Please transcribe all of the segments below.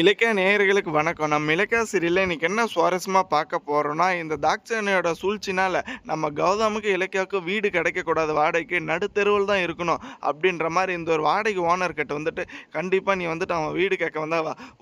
இலக்கிய நேயர்களுக்கு வணக்கம். நம்ம இலக்கிய சீரியலில் இன்னைக்கு என்ன சுவாரஸ்யமாக பார்க்க போகிறோம்னா இந்த தாக்சனையோட சூழ்ச்சினால் நம்ம கௌதமுக்கு இலக்கியாவுக்கு வீடு கிடைக்கக்கூடாது. வாடகைக்கு நடுத்தெருவில் தான் இருக்கணும் அப்படின்ற மாதிரி இந்த ஒரு வாடகை ஓனர் கிட்ட வந்துட்டு கண்டிப்பாக நீ வந்துட்டு அவன் வீடு கேட்க வந்தா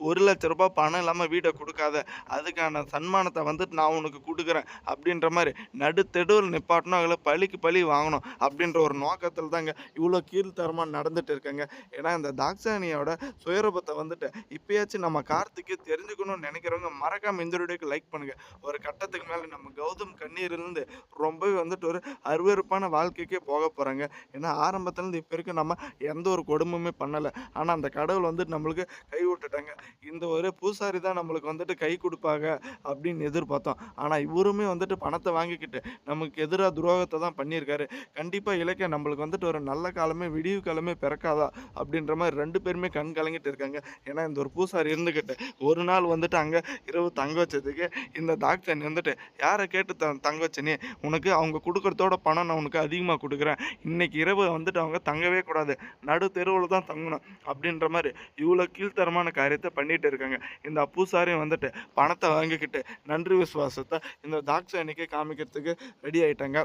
ஒரு லட்ச ரூபாய் பணம் இல்லாமல் வீடை கொடுக்காத. அதுக்கான சன்மானத்தை வந்துட்டு நான் உனக்கு கொடுக்குறேன். அப்படின்ற மாதிரி நடுத்தெருவில் நிப்பாட்டணும். அதில் பழிக்கு பழி வாங்கணும் அப்படின்ற ஒரு நோக்கத்தில் தாங்க இவ்வளோ கீழ்த்தரமாக நடந்துட்டு இருக்கேங்க. ஏன்னா இந்த தாக்சானியோட சுயரூபத்தை வந்துட்டு இப்பயாச்சும் நம்ம கார்த்திக்கு தெரிஞ்சுக்கணும்னு நினைக்கிறவங்க மறக்காம இந்த வீடியோக்கு லைக் பண்ணுங்க. ஒரு கட்டத்துக்கு மேலே நம்ம கௌதம் கண்ணீர்லேருந்து ரொம்பவே வந்துட்டு ஒரு அருவருப்பான வாழ்க்கைக்கே போக போகிறாங்க ஏன்னா ஆரம்பத்துலேருந்து இப்போ வரைக்கும் நம்ம எந்த ஒரு கொடுமையுமே பண்ணலை. ஆனால் அந்த கடவுள் வந்துட்டு நம்மளுக்கு கை விட்டுட்டாங்க. இந்த ஒரு பூசாரி தான் நம்மளுக்கு வந்துட்டு கை கொடுப்பாங்க அப்படின்னு எதிர்பார்த்தோம். ஆனால் இவருமே வந்துட்டு பணத்தை வாங்கிக்கிட்டு நமக்கு எதிராக துரோகத்தை தான் பண்ணியிருக்காரு. கண்டிப்பாக இலக்கிய நம்மளுக்கு வந்துட்டு ஒரு நல்ல காலமே விடிவு காலமே பிறக்காதா அப்படின்ற மாதிரி ரெண்டு பேருமே கண் கலங்கிட்டு இருக்காங்க. ஏன்னா இந்த ஒரு பூசாரி இருந்துக்கிட்டு ஒரு நாள் வந்துட்டு அங்கே இரவு தங்க வச்சதுக்கு இந்த டாக்டர் வந்துட்டு யாரை கேட்டு த தங்க வச்சனே? உனக்கு அவங்க கொடுக்குறதோட பணம் நான் உனக்கு அதிகமாக கொடுக்குறேன். இன்னைக்கு இரவு வந்துட்டு அவங்க தங்கவே கூடாது. நடு தெருவில் தான் தங்கணும். அப்படின்ற மாதிரி இவ்வளோ கீழ்த்தரமான காரியத்தை பண்ணிட்டு இருக்காங்க. இந்த அப்பூசாரையும் வந்துட்டு பணத்தை வாங்கிக்கிட்டு நன்றி விசுவாசத்தை இந்த தாக்ஷாயணிக்கு காமிக்கிறதுக்கு ரெடி ஆயிட்டாங்க.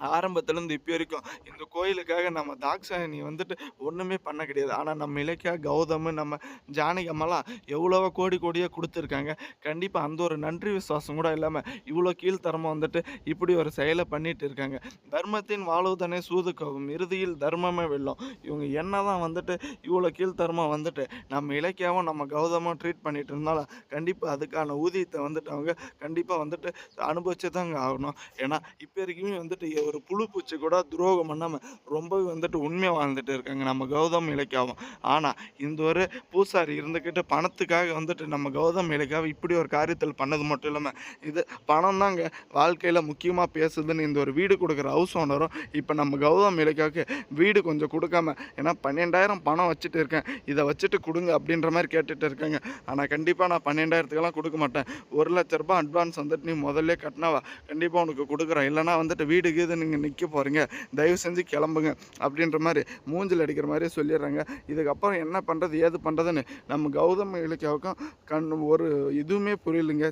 ஆரம்பத்துலேருந்து இப்போ வரைக்கும் இந்த கோயிலுக்காக நம்ம தாக்ஷாயணி வந்துட்டு ஒன்றுமே பண்ண கிடையாது. ஆனால் நம்ம இலக்கியா கௌதம் நம்ம ஜானகி அம்மாலாம் எவ்வளவோ கோடி கோடியாக கொடுத்துருக்காங்க. கண்டிப்பாக அந்த ஒரு நன்றி விசுவாசம் கூட இல்லாமல் இவ்வளோ கீழ்த்தரமாக வந்துட்டு இப்படி ஒரு செயலை பண்ணிட்டு இருக்காங்க. தர்மத்தின் வாழ்வதனே சூதுக்கவும் இறுதியில் தர்மமே வெல்லும். இவங்க என்ன தான் வந்துட்டு இவ்வளோ கீழ்த்தரமாக வந்துட்டு நம்ம இலக்கியாவும் நம்ம கௌதமும் ட்ரீட் பண்ணிட்டு இருந்தாலும் கண்டிப்பாக அதுக்கான ஊதியத்தை வந்துட்டு அவங்க கண்டிப்பாக வந்துட்டு அனுபவிச்சு தாங்க ஆகணும். ஏன்னா இப்போ வரைக்குமே வந்துட்டு ஒரு புழு பூச்சி கூட துரோகம் பண்ணாமல் ரொம்பவே வந்துட்டு உண்மையாக வாழ்ந்துட்டு இருக்காங்க நம்ம கௌதம் இலக்கியாவும். ஆனால் இந்த ஒரு பூசாரி இருந்துக்கிட்டு பணத்துக்காக வந்துட்டு நம்ம கௌதம் இலக்கியாவை இப்படி ஒரு காரியத்தில் பண்ணது மட்டும் இல்லாமல் இது பணம் தாங்க வாழ்க்கையில் முக்கியமாக பேசுதுன்னு இந்த ஒரு வீடு கொடுக்குற ஹவுஸ் ஓனரும் இப்போ நம்ம கௌதம் இலக்கியாவுக்கு வீடு கொஞ்சம் கொடுக்காம ஏன்னா பன்னெண்டாயிரம் பணம் வச்சுட்டு இருக்கேன் இதை வச்சுட்டு கொடுங்க அப்படின்ற மாதிரி கேட்டுட்டு இருக்காங்க. ஆனால் கண்டிப்பாக நான் பன்னெண்டாயிரத்துக்கெல்லாம் கொடுக்க மாட்டேன். ஒரு லட்ச ரூபாய் அட்வான்ஸ் வந்துட்டு நீ முதல்ல கட்டினாவா? கண்டிப்பாக உனக்கு கொடுக்குறேன். இல்லைனா வந்துட்டு வீடு கீது நீங்கள் நிற்க போகிறீங்க தயவு செஞ்சு கிளம்புங்க. அப்படின்ற மாதிரி மூஞ்சில் அடிக்கிற மாதிரி சொல்லிடுறாங்க. இதுக்கப்புறம் என்ன பண்ணுறது ஏது பண்ணுறதுன்னு நம்ம கௌதம் இலக்கியாவுக்கும் கண் ஒரு இதுவுமே புரியலைங்க.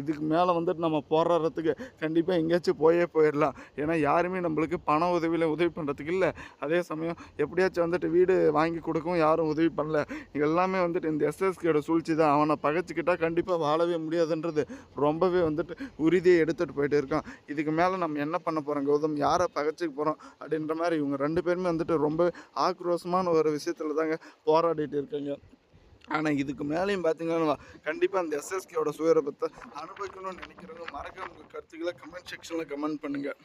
இதுக்கு மேலே வந்துட்டு நம்ம போராடுறதுக்கு கண்டிப்பாக எங்கேயாச்சும் போயே போயிடலாம். ஏன்னா யாருமே நம்மளுக்கு பண உதவியில் உதவி பண்ணுறதுக்கு இல்லை. அதே சமயம் எப்படியாச்சும் வந்துட்டு வீடு வாங்கி கொடுக்கவும் யாரும் உதவி பண்ணல. எல்லாமே வந்துட்டு இந்த எஸ்எஸ்கேட சூழ்ச்சி தான். அவனை பகைச்சிக்கிட்டால் கண்டிப்பாக வாழவே முடியாதுன்றது ரொம்பவே வந்துட்டு உறுதியை எடுத்துகிட்டு போயிட்டு இருக்கான். இதுக்கு மேலே நம்ம என்ன பண்ண போகிறோம் கௌதம் யாரை பகச்சிக்க போகிறோம் அப்படின்ற மாதிரி இவங்க ரெண்டு பேருமே வந்துட்டு ரொம்ப ஆக்ரோஷமான ஒரு விஷயத்தில் தாங்க போராடிட்டு இருக்காங்க. ஆனால் இதுக்கு மேலேயும் பார்த்தீங்கன்னா கண்டிப்பாக அந்த எஸ்எஸ்கேவோட சுயரபத்தை அனுபவிக்கணும்னு நினைக்கிறவங்க மறக்காம உங்கள் கருத்துக்களை கமெண்ட் செக்ஷனில் கமெண்ட் பண்ணுங்கள்